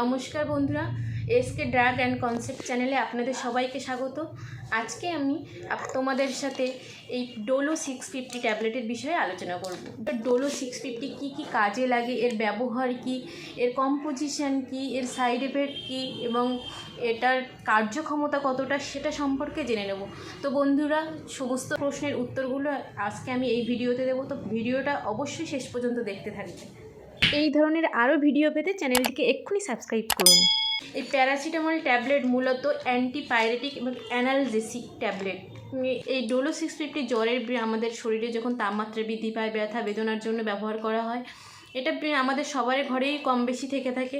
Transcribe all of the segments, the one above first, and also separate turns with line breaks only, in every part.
নমস্কার বন্ধুরা, SK drug and concept চ্যানেলে আপনাদের সবাইকে স্বাগত। আজকে আমি তোমাদের সাথে এই ডোলো সিক্স ফিফটি ট্যাবলেটের বিষয়ে আলোচনা করব। ডোলো সিক্স ফিফটি কী কী কাজে লাগে, এর ব্যবহার কি, এর কম্পোজিশান কি, এর সাইড এফেক্ট কী, এবং এটার কার্যক্ষমতা কতটা সেটা সম্পর্কে জেনে নেব। তো বন্ধুরা, সমস্ত প্রশ্নের উত্তরগুলো আজকে আমি এই ভিডিওতে দেবো। তো ভিডিওটা অবশ্যই শেষ পর্যন্ত দেখতে থাকবে। এই ধরনের আরও ভিডিও পেতে চ্যানেলটিকে এক্ষুনি সাবস্ক্রাইব করুন। এই প্যারাসিটামল ট্যাবলেট মূলত অ্যান্টিপাইরেটিক এবং অ্যানালজেসিক ট্যাবলেট। এই ডোলো সিক্স ফিফটি জ্বরের আমাদের শরীরে যখন তাপমাত্রা বৃদ্ধি পায়, ব্যথা, বেদনার জন্য ব্যবহার করা হয়, এটা আমাদের সবার ঘরেই কম বেশি থেকে থাকে।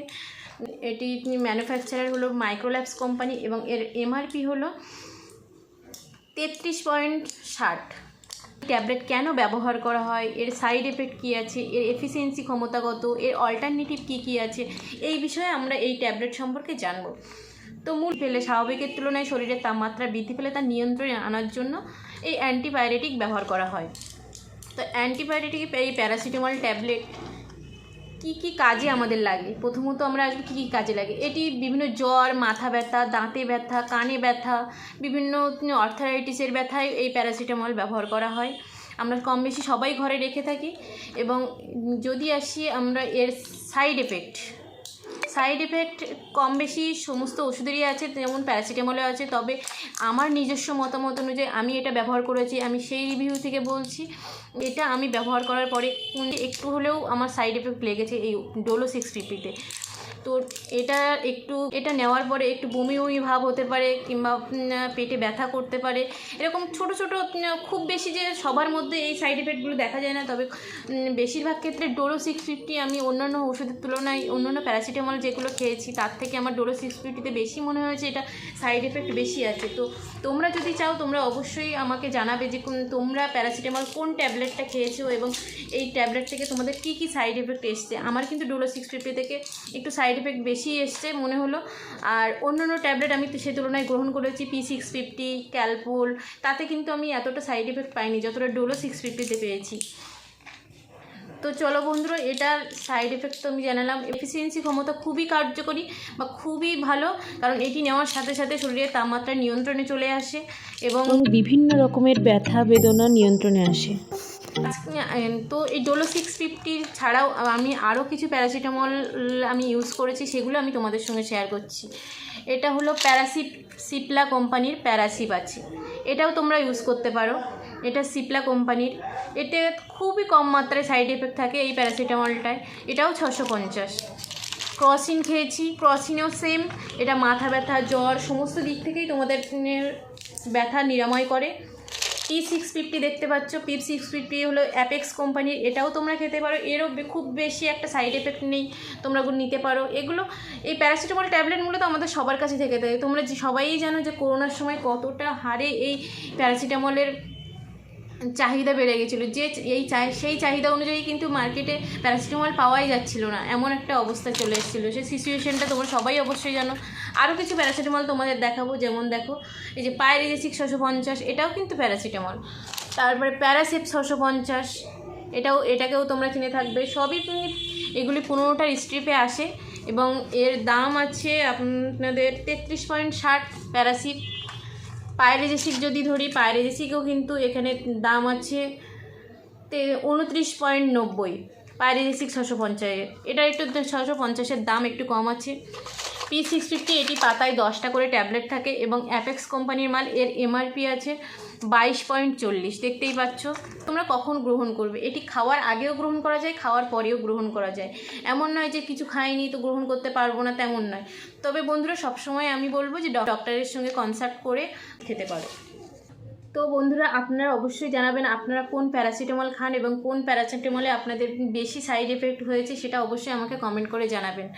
এটি ম্যানুফ্যাকচারার হলো মাইক্রোল্যাবস কোম্পানি এবং এর এমআরপি হলো তেত্রিশ পয়েন্ট ষাট। ট্যাবলেট কেন ব্যবহার করা হয়? এর সাইড এফেক্ট কী আছে? এর এফিসিয়েন্সি ক্ষমতাগত এর অল্টারনেটিভ কী কী আছে? এই বিষয়ে আমরা এই ট্যাবলেট সম্পর্কে জানব। তো মূল ফেলে, স্বাভাবিকের তুলনায় শরীরের তাপমাত্রা বৃদ্ধি পেলে তা নিয়ন্ত্রণে আনার জন্য এই অ্যান্টিবায়োটিক ব্যবহার করা হয়। তো অ্যান্টিবায়োটিক এই প্যারাসিটামল ট্যাবলেট কী, কি কাজে আমাদের লাগে? প্রথমত আমরা আসব কী কী কাজে লাগে? এটি বিভিন্ন জ্বর, মাথা ব্যথা, দাঁতে ব্যথা, কানে ব্যথা, বিভিন্ন অর্থারাইটিসের ব্যথায় এই প্যারাসিটামল ব্যবহার করা হয়। আমরা কম বেশি সবাই ঘরে রেখে থাকি এবং যদি আসি আমরা এর সাইড এফেক্ট সাইড এফেক্ট কম বেশি সমস্ত ওষুধেরই আছে, যেমন প্যারাসিটামলও আছে। তবে আমার নিজস্ব মতামত অনুযায়ী আমি এটা ব্যবহার করেছি, আমি সেই রিভিউ থেকে বলছি, এটা আমি ব্যবহার করার পরে একটু হলেও আমার সাইড এফেক্ট লেগেছে এই ডোলো সিক্স ফিফটিতে তো এটা একটু, এটা নেওয়ার পরে একটু বমি বমি ভাব হতে পারে কিংবা পেটে ব্যথা করতে পারে। এরকম ছোট ছোট খুব বেশি যে সবার মধ্যে এই সাইড এফেক্টগুলো দেখা যায় না, তবে বেশিরভাগ ক্ষেত্রে ডোলো সিক্স ফিফটি আমি অন্যান্য ওষুধের তুলনায়, অন্যান্য প্যারাসিটামল যেগুলো খেয়েছি, তার থেকে আমার ডোলো সিক্স ফিফটিতে বেশি মনে হয়েছে, এটা সাইড এফেক্ট বেশি আছে। তো তোমরা যদি চাও, তোমরা অবশ্যই আমাকে জানাবে যে তোমরা প্যারাসিটামল কোন ট্যাবলেটটা খেয়েছো এবং এই ট্যাবলেট থেকে তোমাদের কী কী সাইড এফেক্ট এসছে। আমার কিন্তু ডোলো সিক্স ফিফটি থেকে একটু সাইড এফেক্ট বেশি এসছে, মনে হলো। আর অন্যান্য ট্যাবলেট আমি সে তুলনায় গ্রহণ করেছি পি সিক্স ফিফটি ক্যালপোল তাতে কিন্তু আমি এতটা সাইড এফেক্ট পাইনি, যতটা ডোলো সিক্স ফিফটিতে পেয়েছি। তো চলো বন্ধুরা, এটার সাইড এফেক্ট তো আমি জানালাম। এফিসিয়েন্সি ক্ষমতা খুবই কার্যকরী বা খুবই ভালো, কারণ এটি নেওয়ার সাথে সাথে শরীরের তাপমাত্রা নিয়ন্ত্রণে চলে আসে এবং
বিভিন্ন রকমের ব্যথা, বেদনা নিয়ন্ত্রণে আসে।
তো এই ডোলো সিক্স ফিফটি ছাড়াও আমি আরও কিছু প্যারাসিটামল আমি ইউজ করেছি, সেগুলো আমি তোমাদের সঙ্গে শেয়ার করছি। এটা হলো প্যারাসিপ সিপলা কোম্পানির প্যারাসিপ আছে। এটাও তোমরা ইউজ করতে পারো। এটা সিপলা কোম্পানির। এতে খুবই কম মাত্রায় সাইড এফেক্ট থাকে এই প্যারাসিটামলটায় এটাও ছশো পঞ্চাশ। ক্রসিন খেয়েছি ক্রসিনেও সেম এটা মাথা ব্যথা, জ্বর, সমস্ত দিক থেকেই তোমাদের ব্যথা নিরাময় করে। পি সিক্স ফিফটি দেখতে পাচ্ছ পি সিক্স ফিফটি হলো অ্যাপেক্স কোম্পানির, এটাও তোমরা খেতে পারো, এরও খুব বেশি একটা সাইড এফেক্ট নেই, তোমরা নিতে পারো। এগুলো, এই প্যারাসিটামল ট্যাবলেট মূলত আমাদের সবার কাছে থেকে থাকে। তোমরা সবাই জানো যে করোনার সময় কতটা হারে এই প্যারাসিটামলের চাহিদা বেড়ে গেছিল। যে এই সেই চাহিদা অনুযায়ী কিন্তু মার্কেটে প্যারাসিটামল পাওয়াই যাচ্ছিল না। এমন একটা অবস্থা চলে এসেছিল। সেই সিচুয়েশনটা তোমরা সবাই অবশ্যই জানো। আরও কিছু প্যারাসিটামল তোমাদের দেখাবো। যেমন দেখো, এই যে পায়রিজেসিক ছশো পঞ্চাশ, এটাও কিন্তু প্যারাসিটামল তারপরে প্যারাসেপ ছশো পঞ্চাশ, এটাও, এটাকেও তোমরা কিনে থাকবে। সবই এগুলি পনেরোটার স্ট্রিপে আসে এবং এর দাম আছে আপনাদের তেত্রিশ পয়েন্ট ষাট প্যারাসিপ পায়রেজেসিক যদি ধরি, পায়রেজেসিকও কিন্তু এখানে দাম আছে উনত্রিশ পয়েন্ট নব্বই। পায়রেজেসিক ছশো পঞ্চাশের এটা একটু ছশো পঞ্চাশের দাম একটু কম আছে। পি সিক্স ফিফটি এটি পাতায় দশটা করে ট্যাবলেট থাকে এবং অ্যাপেক্স কোম্পানির মাল, এর এমআরপি আছে বাইশ পয়েন্ট চল্লিশ। দেখতেই পাচ্ছ, তোমরা কখন গ্রহণ করবে? এটি খাওয়ার আগেও গ্রহণ করা যায়, খাওয়ার পরেও গ্রহণ করা যায়। এমন নয় যে কিছু খাইনি তো গ্রহণ করতে পারব না, তেমন নয়। তবে বন্ধুরা, সবসময় আমি বলব যে ডক- ডক্টরের সঙ্গে কনসাল্ট করে খেতে পারো। তো বন্ধুরা, আপনারা অবশ্যই জানাবেন আপনারা কোন প্যারাসিটামল খান এবং কোন প্যারাসিটামলে আপনাদের বেশি সাইড এফেক্ট হয়েছে সেটা অবশ্যই আমাকে কমেন্ট করে জানাবেন।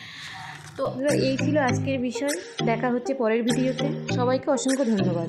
তো
এই ছিল আজকের বিষয়। দেখা হচ্ছে পরের ভিডিওতে। সবাইকে অসংখ্য ধন্যবাদ।